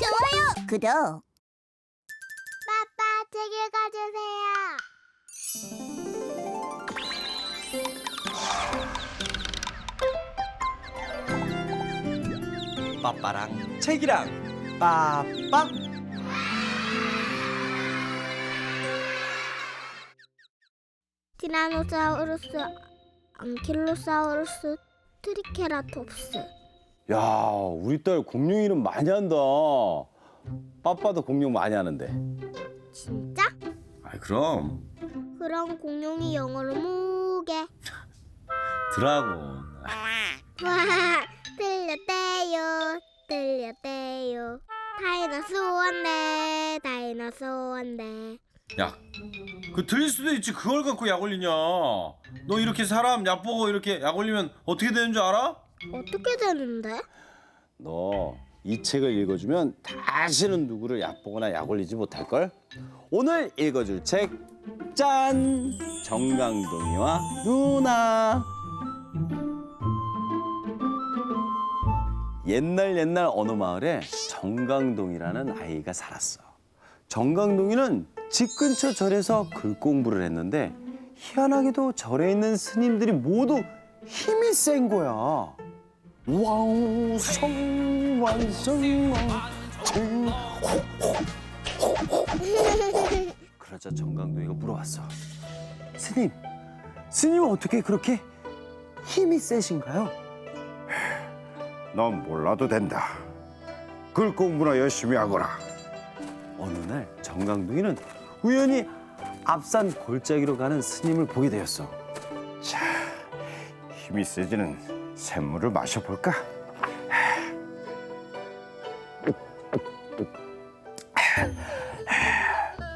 좋아요. 구독. 빠빠 책 읽어주세요. 빠빠랑 책이랑 빠빠 티라노사우루스, 앙킬로사우루스, 트리케라톱스. 야, 우리 딸 공룡 이름 많이 한다. 빠빠도 공룡 많이 하는데. 진짜? 아, 그럼 그럼 공룡이 영어로 무게. 드라곤. 와, 들렸대요, 들렸대요. 다이너소원데, 다이너소원데. 야, 그 들릴 수도 있지. 그걸 갖고 약 올리냐? 너 이렇게 사람 약 보고 이렇게 약 올리면 어떻게 되는 줄 알아? 어떻게 되는데? 너 이 책을 읽어주면 다시는 누구를 약 보거나 약 올리지 못할 걸. 오늘 읽어줄 책, 짠! 정강동이와 누나. 옛날 옛날 어느 마을에 정강동이라는 아이가 살았어. 정강동이는 집 근처 절에서 글 공부를 했는데 희한하게도 절에 있는 스님들이 모두 힘이 센 거야. 왕성왕성왕청 그러자 정강동이가 물어봤어. 스님, 스님은 어떻게 그렇게 힘이 세신가요? 넌 몰라도 된다. 글 공부나 열심히 하거라. 어느 날 정강동이는 우연히 앞산 골짜기로 가는 스님을 보게 되었어. 자, 힘이 세지는 샘물을 마셔볼까?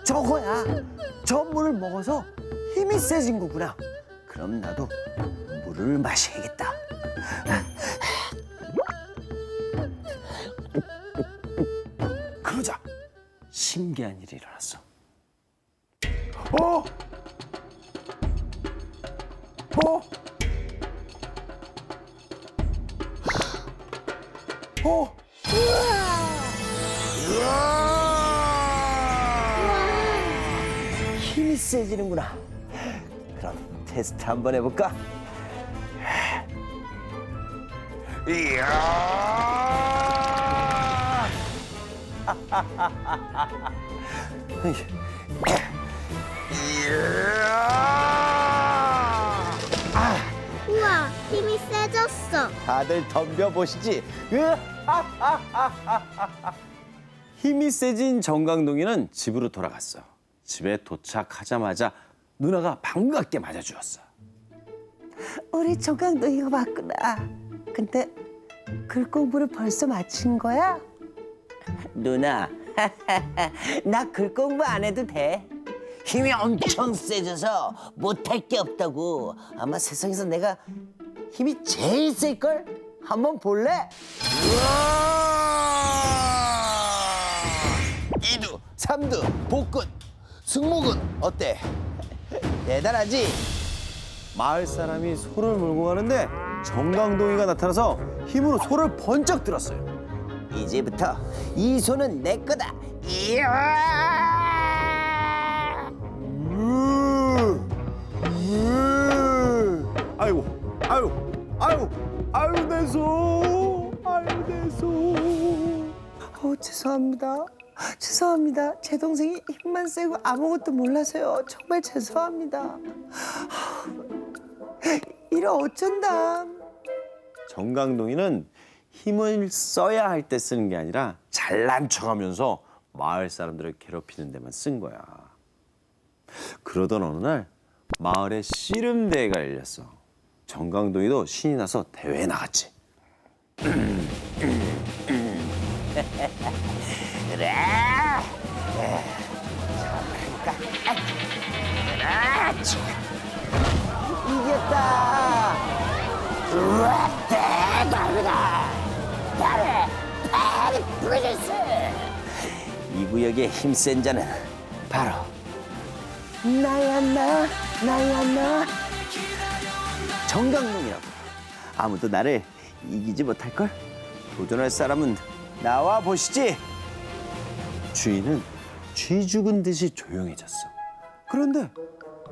저거야. 저 물을 먹어서 힘이 세진 거구나. 그럼 나도 물을 마셔야겠다. 그러자 신기한 일이 일어났어. 어? 어? 힘이 세지는구나. 그럼 테스트 한번 해볼까? 이야! 이야! 우와, 힘이 세졌어. 다들 덤벼 보시지. 힘이 세진 정강동이는 집으로 돌아갔어. 집에 도착하자마자 누나가 반갑게 맞아주었어. 우리 정강동이가 왔구나. 근데 글 공부를 벌써 마친 거야? 누나, 나 글 공부 안 해도 돼. 힘이 엄청 세져서 못할 게 없다고. 아마 세상에서 내가 힘이 제일 셀 걸. 한번 볼래? 이두, 삼두, 복근, 승모근 어때? 대단하지? 마을 사람이 소를 몰고 가는데 정강동이가 나타나서 힘으로 소를 번쩍 들었어요. 이제부터 이 손은 내 거다. 이야! 죄송합니다. 죄송합니다. 제 동생이 힘만 세고 아무것도 몰라서요. 정말 죄송합니다. 이래 어쩐다. 정강동이는 힘을 써야 할 때 쓰는 게 아니라 잘난 척하면서 마을 사람들을 괴롭히는 데만 쓴 거야. 그러던 어느 날 마을에 씨름 대회가 열렸어. 정강동이도 신이 나서 대회에 나갔지. 이겼다. 우와, 대박이다. 나를 파리 부르스. 이 구역의 힘센 자는 바로 나야 나, 나야 나. 정강동이라고. 아무도 나를 이기지 못할 걸. 도전할 사람은 나와 보시지. 주인은 쥐 죽은 듯이 조용해졌어. 그런데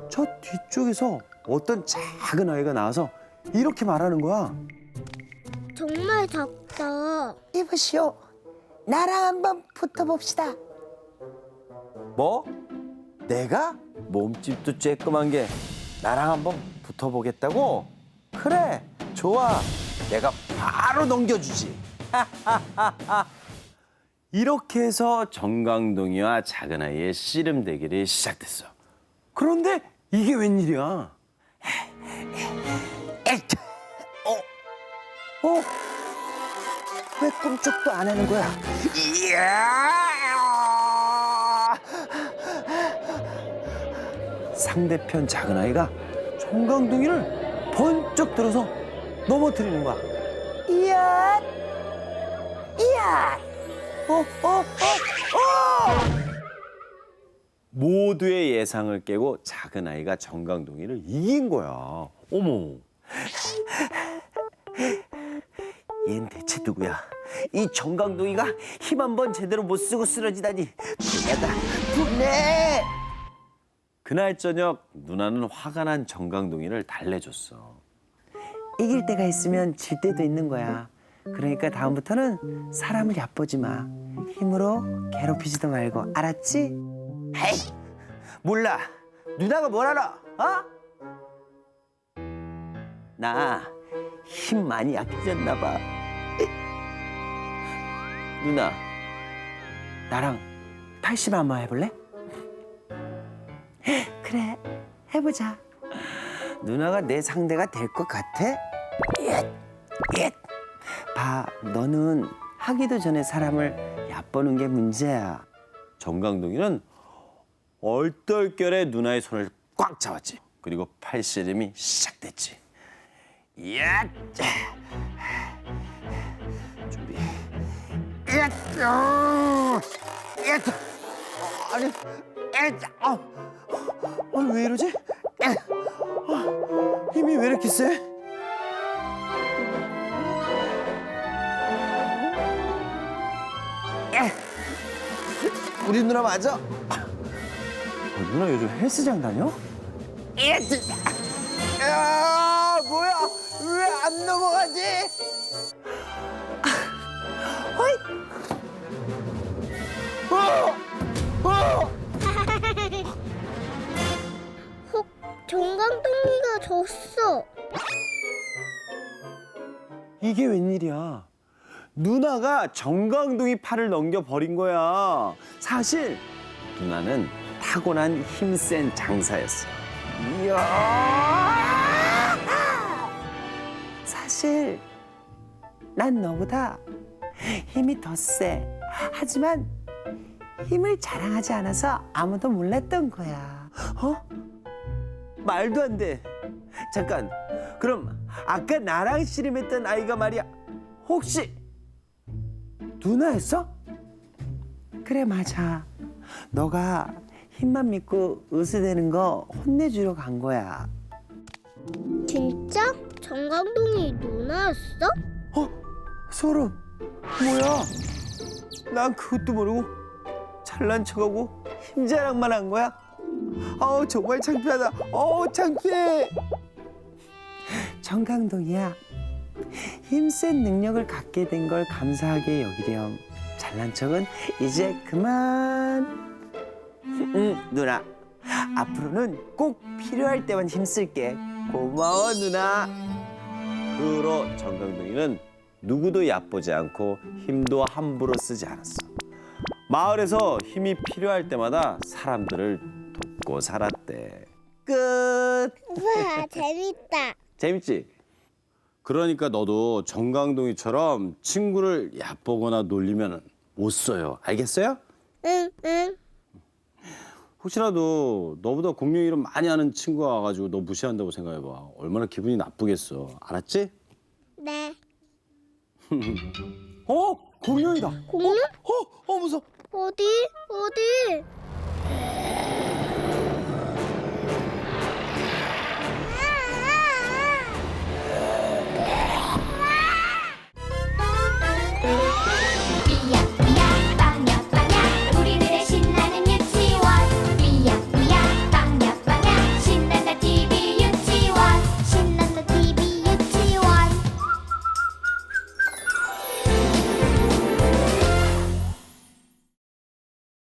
저 뒤쪽에서 어떤 작은 아이가 나와서 이렇게 말하는 거야. 정말 작다. 이보시오. 나랑 한번 붙어봅시다. 뭐? 내가 몸집도 쬐끔한 게 나랑 한번 붙어보겠다고? 그래, 좋아. 내가 바로 넘겨주지. 이렇게 해서 정강동이와 작은 아이의 씨름 대결이 시작됐어. 그런데 이게 웬일이야? 에잇! 어? 어? 왜 꿈쩍도 안 하는 거야? 상대편 작은 아이가 정강동이를 번쩍 들어서 넘어뜨리는 거야. 이야! 이야! 어, 어, 어, 어! 모두의 예상을 깨고 작은 아이가 정강동이를 이긴 거야. 어머. 얜 대체 누구야? 이 정강동이가 힘 한 번 제대로 못 쓰고 쓰러지다니 분하다 분해! 그날 저녁 누나는 화가 난 정강동이를 달래줬어. 이길 때가 있으면 질 때도 있는 거야. 그러니까 다음부터는 사람을 얕보지 마. 힘으로 괴롭히지도 말고 알았지? 헤이 몰라. 누나가 뭘 알아? 어? 나 힘 많이 약해졌나 봐. 누나 나랑 80 한번 해볼래? 그래 해보자. 누나가 내 상대가 될 것 같아? 예, 예. 봐, 너는 하기도 전에 사람을 얕보는 게 문제야. 정강동이는 얼떨결에 누나의 손을 꽉 잡았지. 그리고 팔씨름이 시작됐지. 야! 준비. 야, 어, 야, 어, 아니, 야, 어, 어, 왜 이러지? 야, 어, 힘이 왜 이렇게 세? 우리 누나 맞아? 어, 누나 요즘 헬스장 다녀? 야, 진짜. 야, 뭐야? 왜 안 넘어가지? 아, 어이. 어, 어. 혹 정강동이가 졌어. 이게 웬일이야? 누나가 정강동이 팔을 넘겨버린 거야. 사실 누나는 타고난 힘센 장사였어. 사실 난 너보다 힘이 더 세. 하지만 힘을 자랑하지 않아서 아무도 몰랐던 거야. 어? 말도 안 돼. 잠깐. 그럼 아까 나랑 씨름했던 아이가 말이야. 혹시 누나였어? 그래 맞아. 너가 힘만 믿고 으스대는 거 혼내주러 간 거야. 진짜? 정강동이 누나였어? 어? 소름. 뭐야? 난 그것도 모르고 잘난 척하고 힘자랑만 한 거야? 아우 정말 창피하다. 어우 창피해. 정강동이야. 힘센 능력을 갖게 된 걸 감사하게 여기렴. 잘난 척은 이제 그만. 응 누나. 앞으로는 꼭 필요할 때만 힘쓸게. 고마워 누나. 그 후로 정강동이는 누구도 얕보지 않고 힘도 함부로 쓰지 않았어. 마을에서 힘이 필요할 때마다 사람들을 돕고 살았대. 끝. 우와 재밌다. 재밌지? 그러니까 너도 정강동이처럼 친구를 얕보거나 놀리면 못 써요. 알겠어요? 응 응. 혹시라도 너보다 공룡 이름 많이 아는 친구가 와가지고 너 무시한다고 생각해봐. 얼마나 기분이 나쁘겠어. 알았지? 네. 어 공룡이다. 공룡? 어, 어 무서. 어디 어디?